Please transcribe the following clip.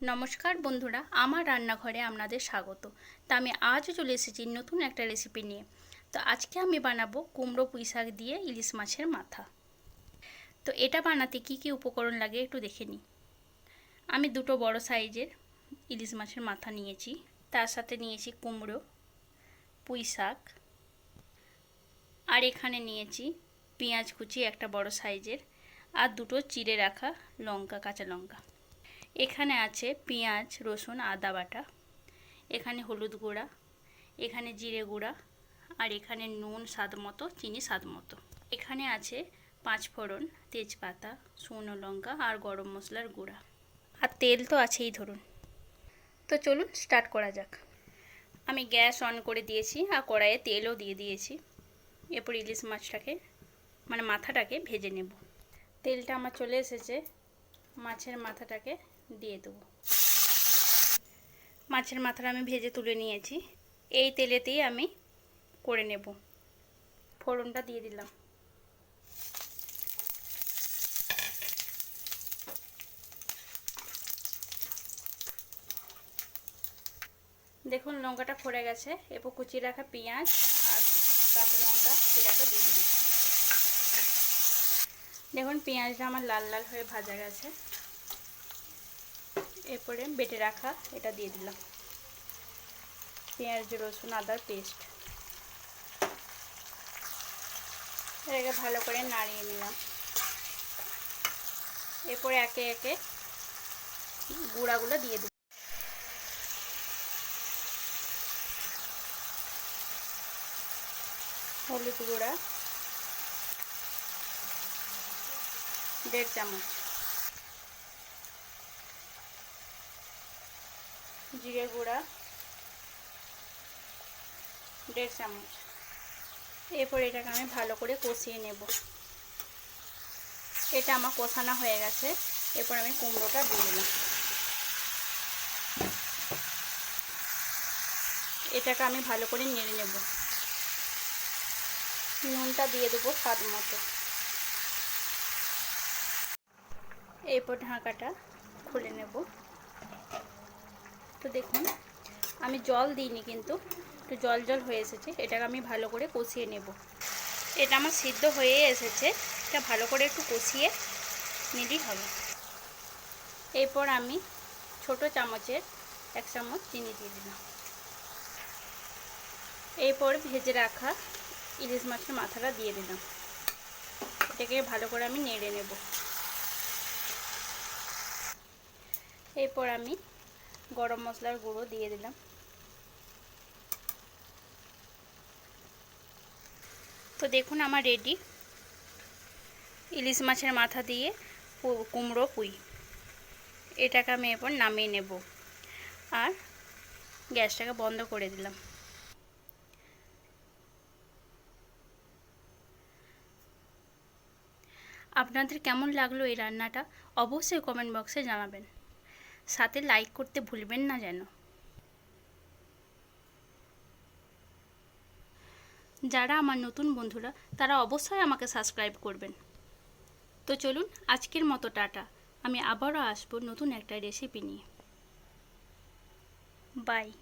নমস্কার বন্ধুরা, আমার রান্নাঘরে আপনাদের স্বাগত। তা আমি আজও চলে এসেছি নতুন একটা রেসিপি নিয়ে। তো আজকে আমি বানাবো কুমড়ো পুঁই শাক দিয়ে ইলিশ মাছের মাথা। তো এটা বানাতে কি কি উপকরণ লাগে একটু দেখে নিই। আমি দুটো বড় সাইজের ইলিশ মাছের মাথা নিয়েছি। তার সাথে নিয়েছি কুমড়ো পুঁই শাক। আর এখানে নিয়েছি পেঁয়াজ কুচি একটা বড় সাইজের। আর দুটো চিড়ে রাখা লঙ্কা, কাঁচা লঙ্কা। এখানে আছে পেঁয়াজ, রসুন, আদা বাটা। এখানে হলুদ গুঁড়া, এখানে জিরে গুঁড়া, আর এখানে নুন স্বাদ মতো, চিনি স্বাদ মতো। এখানে আছে পাঁচ ফোড়ন, তেজপাতা, শুকনো লঙ্কা, আর গরম মশলার গুঁড়া। আর তেল তো আছেই ধরুন। তো চলুন স্টার্ট করা যাক। আমি গ্যাস অন করে দিয়েছি আর কড়াইয়ে তেলও দিয়ে দিয়েছি। এরপর ইলিশ মাছটাকে মানে মাথাটাকে ভেজে নেব। তেলটা আমার চলে এসেছে। মাছের মাথাটাকে দিয়ে দেবো। মাছের মাথাটা আমি ভেজে তুলে নিয়েছি। এই তেলেতেই আমি করে নেব। ফোড়নটা দিয়ে দিলাম। দেখুন, লঙ্কাটা ফোড়ে গেছে। এরপর কুচি রাখা পেঁয়াজ আর কাঁচা লঙ্কা সেটাকে দিয়ে দিন দেখুন, পেঁয়াজটা আমার লাল লাল হয়ে ভাজা গেছে। এরপরে বেটে রাখা এটা দিয়ে দিলাম। পেঁয়াজ, রসুন, আদার পেস্ট। এটাকে ভালো করে নাড়িয়ে নিলাম। এরপরে একে একে গুঁড়াগুলো দিয়ে দিই হলুদ গুঁড়া। দেড় চামচ। জিরে গুঁড়া দেড় চামচ। এরপর এটাকে আমি ভালো করে কষিয়ে নেব। এটা আমার কষানো হয়ে গেছে। এরপর আমি কুমড়োটা দিয়ে দিলাম এটাকে আমি ভালো করে নেড়ে নেব। নুনটা দিয়ে দেবো স্বাদ মতো। এরপর ঢাকাটা খুলে নেব। তো দেখুন, আমি জল দিইনি কিন্তু, একটু জল জল হয়ে এসেছে, এটাকে আমি ভালো করে কষিয়ে নেব। এটা আমার সিদ্ধ হয়ে এসেছে, এটা ভালো করে একটু কষিয়ে নিলেই হবে। এরপর আমি ছোট চামচের এক চামচ চিনি দিয়ে দিলাম। এরপর ভেজে রাখা ইলিশ মাছের মাথাটা দিয়ে দিলাম। এটাকে ভালো করে আমি নেড়ে নেব। এরপর আমি গরম মশলার গুঁড়ো দিয়ে দিলাম। তো দেখুন আমার রেডি ইলিশ মাছের মাথা দিয়ে কুমড়ো পুই। এটাকে আমি এরপর নামিয়ে নেব আর গ্যাসটাকে বন্ধ করে দিলাম। আপনাদের কেমন লাগল এই রান্নাটা অবশ্যই কমেন্ট বক্সে জানাবেন। সাথে লাইক করতে ভুলবেন না যেন। যারা আমার নতুন বন্ধুরা, তারা অবশ্যই আমাকে সাবস্ক্রাইব করবেন। তো চলুন, আজকের মতো টাটা। আমি আবারও আসব নতুন একটা রেসিপি নিয়ে। বাই